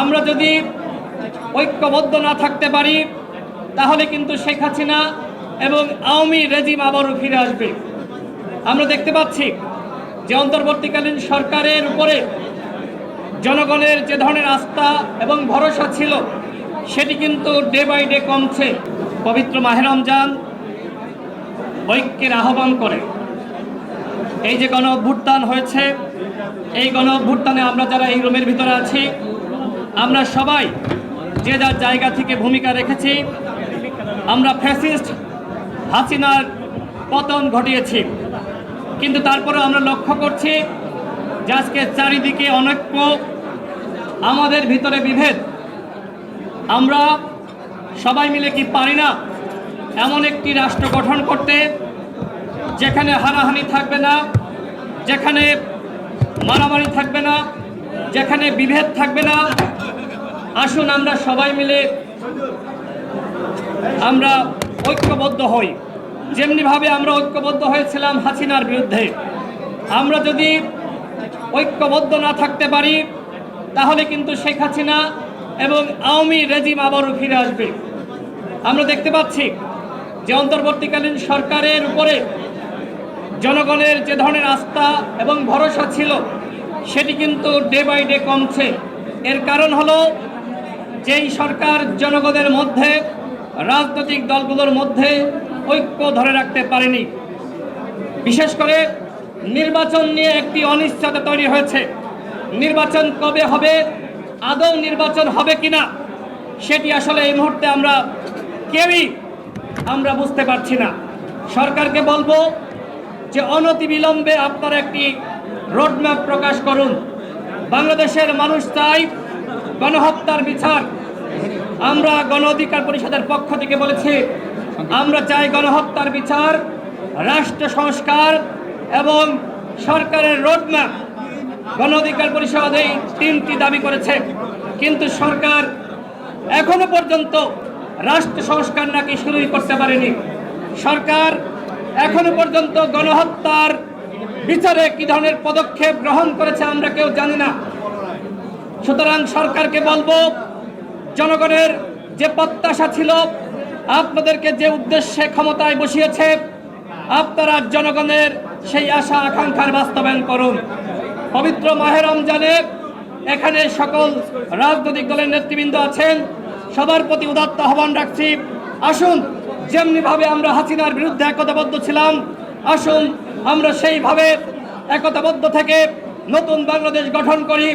আমরা যদি ঐক্যবদ্ধ না থাকতে পারি, তাহলে কিন্তু শেখ হাসিনা এবং আওয়ামী রেজিম আবারও ফিরে আসবে। আমরা দেখতে পাচ্ছি যে অন্তর্বর্তীকালীন সরকারের উপরে জনগণের যে ধরনের আস্থা এবং ভরসা ছিল, সেটি কিন্তু ডে বাই ডে কমছে। পবিত্র মাহের রমজান ঐক্যের আহ্বান করে। এই যে গণ অভ্যুত্থান হয়েছে, এই গণ অভ্যুত্থানে আমরা যারা এই রুমের ভিতরে আছি আমরা সবাই যে যার জায়গা থেকে ভূমিকা রেখেছি, আমরা ফ্যাসিস্ট হাসিনার পতন ঘটিয়েছি। কিন্তু তারপরে আমরা লক্ষ্য করছি যে আজকে চারিদিকে অনৈক্য, আমাদের ভিতরে বিভেদ। আমরা সবাই মিলে কি পারি না এমন একটি রাষ্ট্র গঠন করতে, যেখানে হানাহানি থাকবে না, যেখানে মারামারি থাকবে না, যেখানে বিভেদ থাকবে না আসুন আমরা সবাই মিলে আমরা ঐক্যবদ্ধ হই। যেমনিভাবে আমরা ঐক্যবদ্ধ হয়েছিলাম হাসিনার বিরুদ্ধে, আমরা যদি ঐক্যবদ্ধ না থাকতে পারি, তাহলে কিন্তু শেখ হাসিনা এবং আওয়ামী রেজিম আবারও ফিরে আসবে। আমরা দেখতে পাচ্ছি যে অন্তর্বর্তীকালীন সরকারের উপরে জনগণের যে ধরনের আস্থা এবং ভরসা ছিল, সেটি কিন্তু ডে বাই ডে কমছে। এর কারণ হলো যেই সরকার জনগণের মধ্যে, রাজনৈতিক দলগুলোর মধ্যে ঐক্য ধরে রাখতে পারেনি। বিশেষ করে নির্বাচন নিয়ে একটি অনিশ্চয়তা তৈরি হয়েছে। নির্বাচন কবে হবে, আদৌ নির্বাচন হবে কিনা, সেটি আসলে এই মুহূর্তে আমরা কেউই, আমরা বুঝতে পারছি না। সরকারকে বলব যে অনতিবিলম্বে আপনারা একটি রোডম্যাপ প্রকাশ করুন। বাংলাদেশের মানুষ চাই গণহত্যার বিচার। আমরা গণ অধিকার পরিষদের পক্ষ থেকে বলেছি, আমরা চাই গণহত্যার বিচার, রাষ্ট্র সংস্কার এবং সরকারের রোডম্যাপ। গণ অধিকার পরিষদ এই তিনটি দাবি করেছে। কিন্তু সরকার এখনও পর্যন্ত রাষ্ট্র সংস্কার নাকি শুরুই করতে পারেনি। সরকার এখনও পর্যন্ত গণহত্যার বিচারে কি ধরনের পদক্ষেপ গ্রহণ করেছে আমরা কেউ জানি না। সুতরাং সরকারকে বলব, জনগণের যে প্রত্যাশা ছিল, আপনাদেরকে যে উদ্দেশ্যে ক্ষমতায় বসিয়েছে, আপনারা জনগণের সেই আশা আকাঙ্ক্ষার বাস্তবায়ন করুন। পবিত্র মাহের রমজানে এখানে সকল রাজনৈতিক দলের নেতৃবৃন্দ আছেন, সবার প্রতি উদাত্ত আহ্বান রাখছি। আসুন, যেমনিভাবে আমরা হাসিনার বিরুদ্ধে একতাবদ্ধ ছিলাম, আসুন আমরা সেইভাবে একতাবদ্ধ থেকে নতুন বাংলাদেশ গঠন করি।